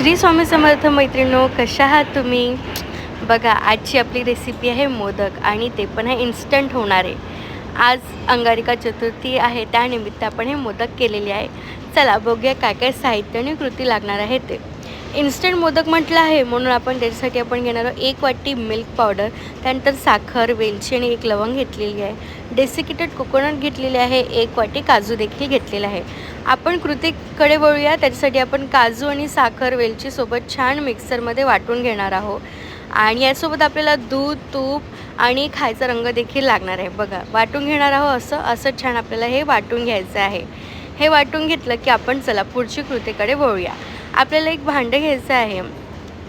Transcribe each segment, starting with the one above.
श्री स्वामी समर्थ मैत्रिणो कशा आहात तुम्ही? बघा आजची आपली रेसिपी आहे मोदक आणि ते पण आहे इन्स्टंट आहे. आज अंगारिका चतुर्थी आहे त्यानिमित्त आपण हे मोदक केलेले आहे. चला बघूया काय काय साहित्य आणि कृती लागणार आहे ते. इन्स्टंट मोदक म्हटलं आहे म्हणून आपण त्याच्यासाठी आपण घेणार आहोत एक वाटी मिल्क पावडर त्यानंतर साखर वेलची आणि एक लवंग घेतलेली आहे. डेसिकेटेड कोकोनट घेतलेले आहे एक वाटी काजू देखील घेतलेला आहे. आपण कृतीकडे वळूया त्याच्यासाठी आपण काजू आणि साखर वेलचीसोबत छान मिक्सरमध्ये वाटून घेणार आहोत. आणि यासोबत आपल्याला दूध तूप आणि खायचा रंग देखील लागणार आहे. बघा वाटून घेणार आहोत असं असं छान आपल्याला हे वाटून घ्यायचं आहे. हे वाटून घेतलं की आपण चला पुढची कृतीकडे वळूया. आपल्याला एक भांडं घ्यायचं आहे.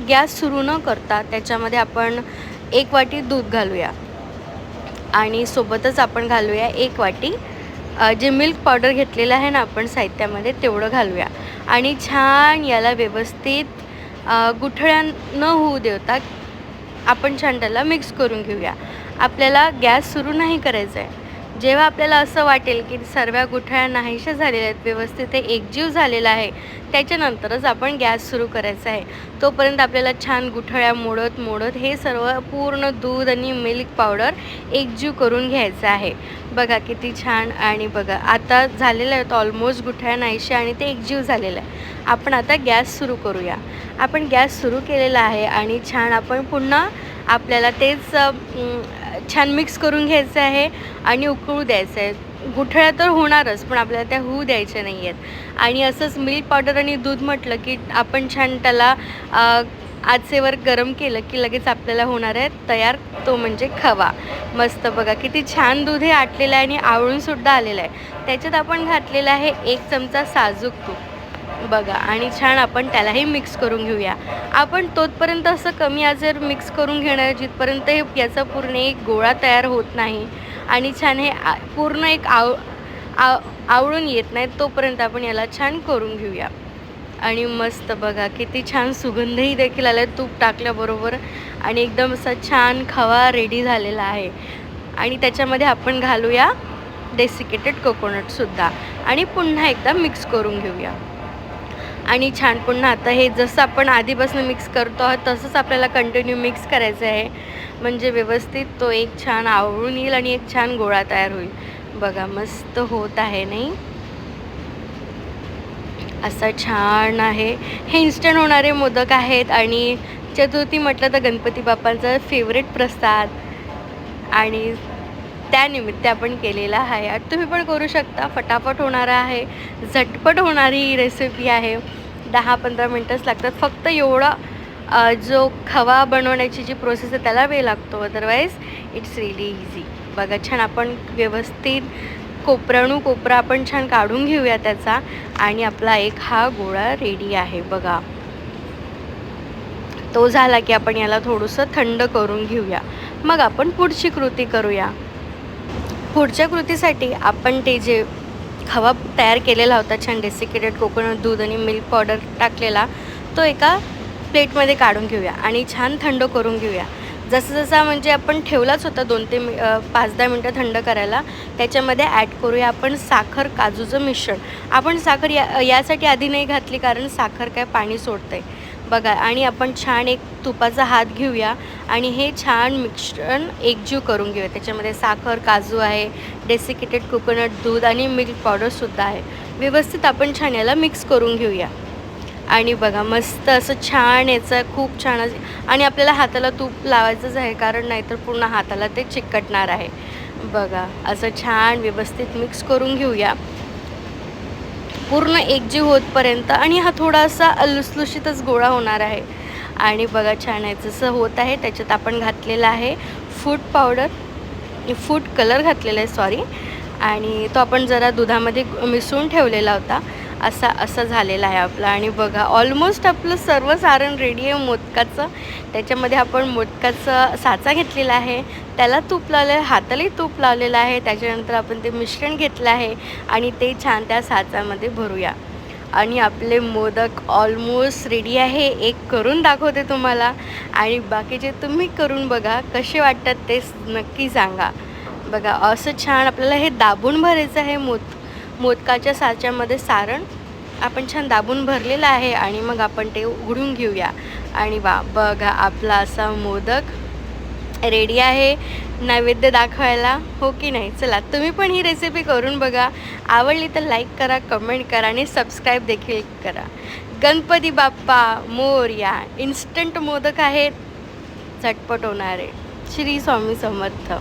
गॅस सुरू न करता त्याच्यामध्ये आपण एक वाटी दूध घालूया. आणि सोबतच आपण घालूया एक वाटी जे मिल्क पावडर घेतलेलं आहे ना आपण साहित्यामध्ये तेवढं घालूया. आणि छान याला व्यवस्थित गुठळ्या न होऊ देता आपण छान त्याला मिक्स करून घेऊया. आपल्याला गॅस सुरू नाही करायचा आहे जेव्हा आपल्याला असं वाटेल की सर्व गुठळ्या नाहीशा झालेल्या आहेत व्यवस्थित ते एकजीव झालेला आहे त्याच्यानंतरच आपण गॅस सुरू करायचा आहे. तोपर्यंत आपल्याला छान गुठळ्या मोडत मोडत हे सर्व पूर्ण दूध आणि मिल्क पावडर एकजीव करून घ्यायचं आहे. बघा किती छान आणि बघा आता झालेलं आहेत ऑलमोस्ट गुठळ्या नाहीशा आणि ते एकजीव झालेलं आहे. आपण आता गॅस सुरू करूया. आपण गॅस सुरू केलेला आहे आणि छान आपण पुन्हा आपल्याला तेच छान मिक्स करून घ्यायचं आहे आणि उकळू द्यायचं आहे. गुठळ्या तर होणारच पण आपल्याला त्या होऊ द्यायच्या नाही आहेत आणि असंच मिल्क पावडर आणि दूध म्हटलं की आपण छान त्याला आचेवर गरम केलं की लगेच आपल्याला होणार आहे तयार तो म्हणजे खवा. मस्त बघा किती छान दूध हे आटलेलं आहे आणि आवळूनसुद्धा आलेलं आहे. त्याच्यात आपण घातलेलं आहे एक चमचा साजूक तूप. बघा. आणि छान आपण त्यालाही मिक्स करून घेऊया. आपण तोतपर्यंत असं कमी आजार मिक्स करून घेणार जिथपर्यंत हे याचा पूर्ण एक गोळा तयार होत नाही आणि छान हे पूर्ण एक आव आव आवळून येत नाही तोपर्यंत आपण याला छान करून घेऊया. आणि मस्त बघा किती छान सुगंधही देखील आला तूप टाकल्याबरोबर आणि एकदम असा छान खवा रेडी झालेला आहे. आणि त्याच्यामध्ये आपण घालूया डेसिकेटेड कोकोनटसुद्धा आणि पुन्हा एकदा मिक्स करून घेऊया. आणि छान पुन्हा आता हे जसं आपण आधीपासून मिक्स करतो आहोत तसंच आपल्याला कंटिन्यू मिक्स करायचं आहे. म्हणजे व्यवस्थित तो एक छान आवळून येईल आणि एक छान गोळा तयार होईल. बघा मस्त होत आहे नाही? असा छान आहे. हे इन्स्टंट होणारे मोदक आहेत आणि चतुर्थी म्हटलं तर गणपती बाप्पांचा फेवरेट प्रसाद. आणि त्यानिमित्त आपण केलेला आहे. आणि तुम्ही पण करू शकता. फटाफट होणारा आहे. झटपट होणारी ही रेसिपी आहे. दहा पंधरा मिनटंच लागतात. फक्त एवढा जो खवा बनवण्याची जी प्रोसेस आहे त्याला वेळ लागतो. अदरवाईज इट्स रिली इझी बघा छान आपण व्यवस्थित कोपराणू कोपरा आपण छान काढून घेऊया त्याचा. आणि आपला एक हा गोळा रेडी आहे. बघा. तो झाला की आपण याला थोडंसं थंड करून घेऊया. मग आपण पुढची कृती करूया. पुढच्या कृतीसाठी आपण ते जे खवा तयार केलेला होता छान डेसिकेटेड कोकोनट दूध आणि मिल्क पावडर टाकलेला तो एका प्लेटमध्ये काढून घेऊया आणि छान थंड करून घेऊया. जसं जसा म्हणजे आपण ठेवलाच होता दोन ते मि पाच दहा मिनटं थंड करायला त्याच्यामध्ये ॲड करूया आपण साखर काजूचं मिश्रण. आपण साखर या यासाठी आधी नाही घातली कारण साखर काय पाणी सोडतं आहे बघा आणि आपण छान एक तुपाचा हात घेऊया आणि हे छान मिश्रण एकजीव करून घेऊया. त्याच्यामध्ये साखर काजू आहे डेसिकेटेड कोकोनट दूध आणि मिल्क पावडरसुद्धा आहे. व्यवस्थित आपण छान याला मिक्स करून घेऊया. आणि बघा मस्त असं छान याचं खूप छान असं- आणि आपल्याला हाताला तूप लावायचंच आहे कारण नाहीतर पूर्ण हाताला ते चिकटणार आहे. बघा असं छान व्यवस्थित मिक्स करून घेऊया. पूर्ण एकजीव होतपर्यंत आणि हा थोडासा लुसलुशीतच गोळा होणार आहे. आणि बघा छान आहे जसं होत आहे. त्याच्यात आपण घातलेला आहे फूड पावडर फूड कलर घातलेला आहे सॉरी आणि तो आपण जरा दुधामध्ये मिसळून ठेवलेला होता. असा असं झालेला आहे आपला. आणि बघा ऑलमोस्ट आपलं सर्व सारण रेडी आहे मोदकाचं. त्याच्यामध्ये आपण मोदकाचं साचा घेतलेला आहे. त्याला तूप लावलं आहे हातालाही तूप लावलेलं आहे. त्याच्यानंतर आपण ते मिश्रण घेतलं आहे आणि ते छान त्या साचामध्ये भरूया. आणि आपले मोदक ऑलमोस्ट रेडी आहे. एक करून दाखवते तुम्हाला. आणि बाकीचे तुम्ही करून बघा कसे वाटतात ते नक्की सांगा. बघा असं छान आपल्याला हे दाबून भरायचं आहे मोद मोदकाच्या साच्यामध्ये सारण आपण छान दाबून भरलेलं आहे आणि मग आपण ते उघडून घेऊया. आणि वा बघा आपला असा मोदक रेडी आहे. नैवेद्य दाखवायला हो की नाही? चला तुम्ही पण ही रेसिपी करून बघा. आवडली तर लाईक करा कमेंट करा आणि सबस्क्राईब देखील करा. गणपती बाप्पा मोरया इन्स्टंट मोदक आहेत झटपट होणारे. श्री स्वामी समर्थ.